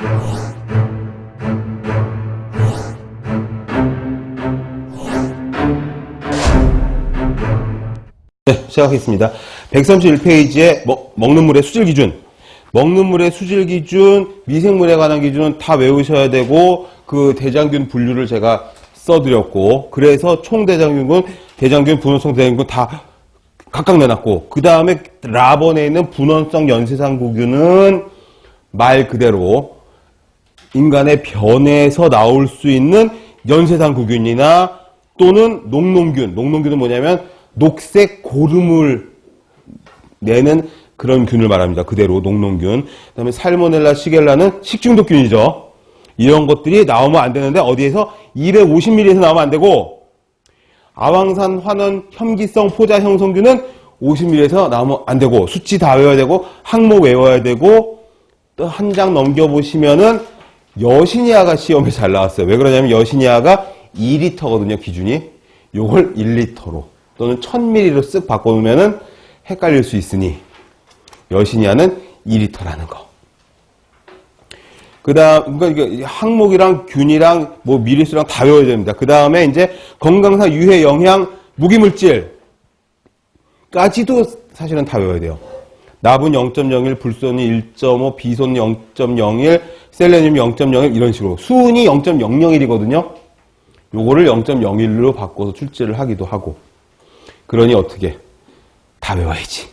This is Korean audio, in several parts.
네, 시작하겠습니다. 131페이지에 먹는 물의 수질 기준. 먹는 물의 수질 기준, 미생물에 관한 기준은 다 외우셔야 되고, 그 대장균 분류를 제가 써드렸고, 그래서 총 대장균군, 대장균, 분원성 대장균 다 각각 내놨고, 그 다음에 라번에 있는 분원성 연쇄상구균은 말 그대로 인간의 변에서 나올 수 있는 연쇄상구균이나 또는 녹농균. 녹농균은 뭐냐면 녹색 고름을 내는 그런 균을 말합니다. 그대로 녹농균. 그다음에 살모넬라, 시겔라는 식중독균이죠. 이런 것들이 나오면 안 되는데 어디에서 250ml에서 나오면 안 되고 아황산 환원 혐기성 포자 형성균은 50ml에서 나오면 안 되고 수치 다 외워야 되고 항목 외워야 되고 또 한 장 넘겨 보시면은 여신이아가 시험에 잘 나왔어요. 왜 그러냐면 여신이아가 2리터거든요, 기준이. 요걸 1리터로 또는 1000ml로 쓱 바꿔놓으면은 헷갈릴 수 있으니 여신이아는 2리터라는 거. 그 다음, 그러니까 항목이랑 균이랑 뭐 미리수랑 다 외워야 됩니다. 그 다음에 이제 건강상 유해 영향 무기물질까지도 사실은 다 외워야 돼요. 납은 0.01, 불소는 1.5, 비소는 0.01, 셀레늄 0.01 이런 식으로 수은이 0.001이거든요. 요거를 0.01로 바꿔서 출제를 하기도 하고 그러니 어떻게 다 외워야지.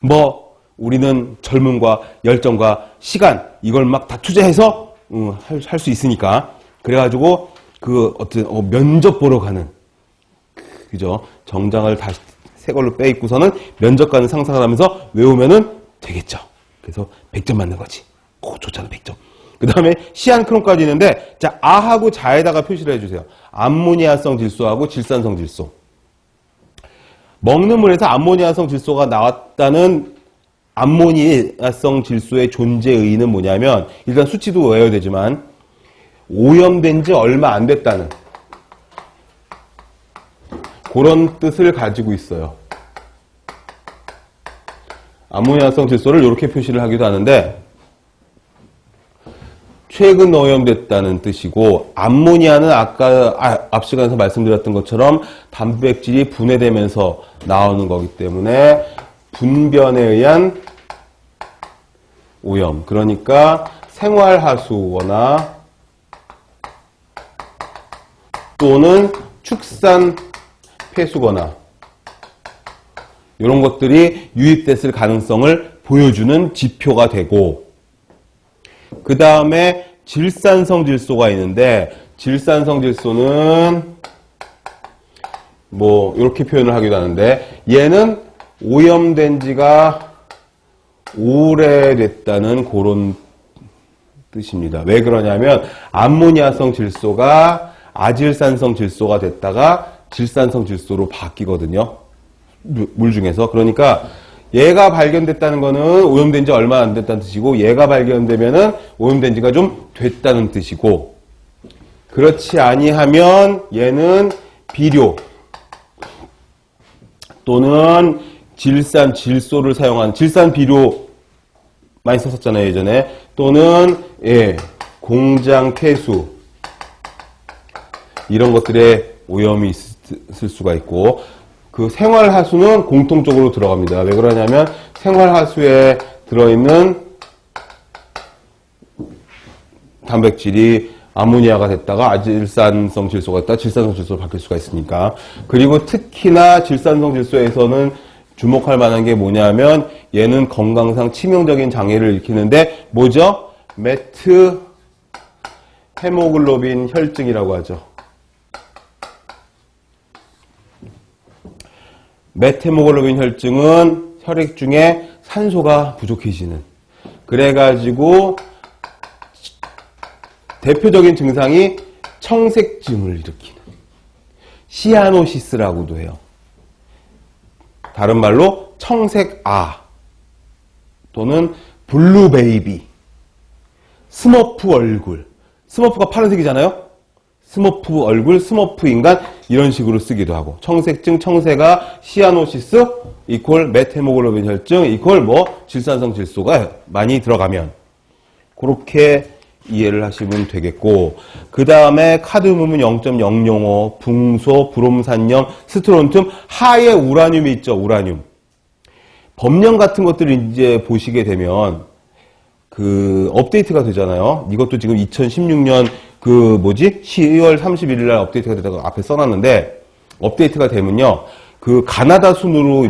뭐 우리는 젊음과 열정과 시간 이걸 막 다 투자해서 음, 할수 있으니까 그래가지고 그 어떤 어, 면접 보러 가는 그죠 정장을 다시 새 걸로 빼입고서는 면접 가는 상상을 하면서 외우면은 되겠죠. 그래서 100점 맞는 거지. 오, 좋잖아, 100점. 그 다음에 시안크론까지 있는데, 자, 아하고 자에다가 표시를 해주세요. 암모니아성 질소하고 질산성 질소. 먹는 물에서 암모니아성 질소가 나왔다는 암모니아성 질소의 존재 의의는 뭐냐면, 일단 수치도 외워야 되지만, 오염된 지 얼마 안 됐다는, 그런 뜻을 가지고 있어요. 암모니아성 질소를 이렇게 표시를 하기도 하는데 최근 오염됐다는 뜻이고 암모니아는 아까 아, 앞 시간에서 말씀드렸던 것처럼 단백질이 분해되면서 나오는 거기 때문에 분변에 의한 오염 그러니까 생활하수거나 또는 축산 폐수거나 이런 것들이 유입됐을 가능성을 보여주는 지표가 되고 그 다음에 질산성 질소가 있는데 질산성 질소는 뭐 이렇게 표현을 하기도 하는데 얘는 오염된 지가 오래됐다는 그런 뜻입니다. 왜 그러냐면 암모니아성 질소가 아질산성 질소가 됐다가 질산성 질소로 바뀌거든요. 물 중에서. 그러니까 얘가 발견됐다는 거는 오염된 지 얼마 안 됐다는 뜻이고 얘가 발견되면은 오염된 지가 좀 됐다는 뜻이고 그렇지 아니하면 얘는 비료 또는 질산 질소를 사용한 질산 비료 많이 썼었잖아요 예전에 또는 예 공장 폐수 이런 것들에 오염이 있을 수가 있고 그 생활 하수는 공통적으로 들어갑니다. 왜 그러냐면 생활 하수에 들어있는 단백질이 아모니아가 됐다가 아질산성 질소가 됐다가 질산성 질소로 바뀔 수가 있으니까. 그리고 특히나 질산성 질소에서는 주목할 만한 게 뭐냐면 얘는 건강상 치명적인 장애를 일으키는데 뭐죠? 메트 헤모글로빈 혈증이라고 하죠. 메테모글로빈 혈증은 혈액 중에 산소가 부족해지는 그래가지고 대표적인 증상이 청색증을 일으키는 시아노시스라고도 해요. 다른 말로 청색아 또는 블루베이비 스머프 얼굴 스머프가 파란색이잖아요. 스머프 얼굴, 스머프 인간 이런 식으로 쓰기도 하고 청색증, 청색아, 시아노시스 이퀄 메테모글로빈 혈증 이퀄 뭐 질산성 질소가 많이 들어가면 그렇게 이해를 하시면 되겠고 그 다음에 카드뮴은 0.005, 붕소, 브롬산염, 스트론튬, 하에 우라늄이 있죠. 우라늄. 법령 같은 것들을 이제 보시게 되면 그 업데이트가 되잖아요. 이것도 지금 2016년 그 뭐지 10월 31일 날 업데이트가 되다가 앞에 써놨는데 업데이트가 되면요. 그 가나다 순으로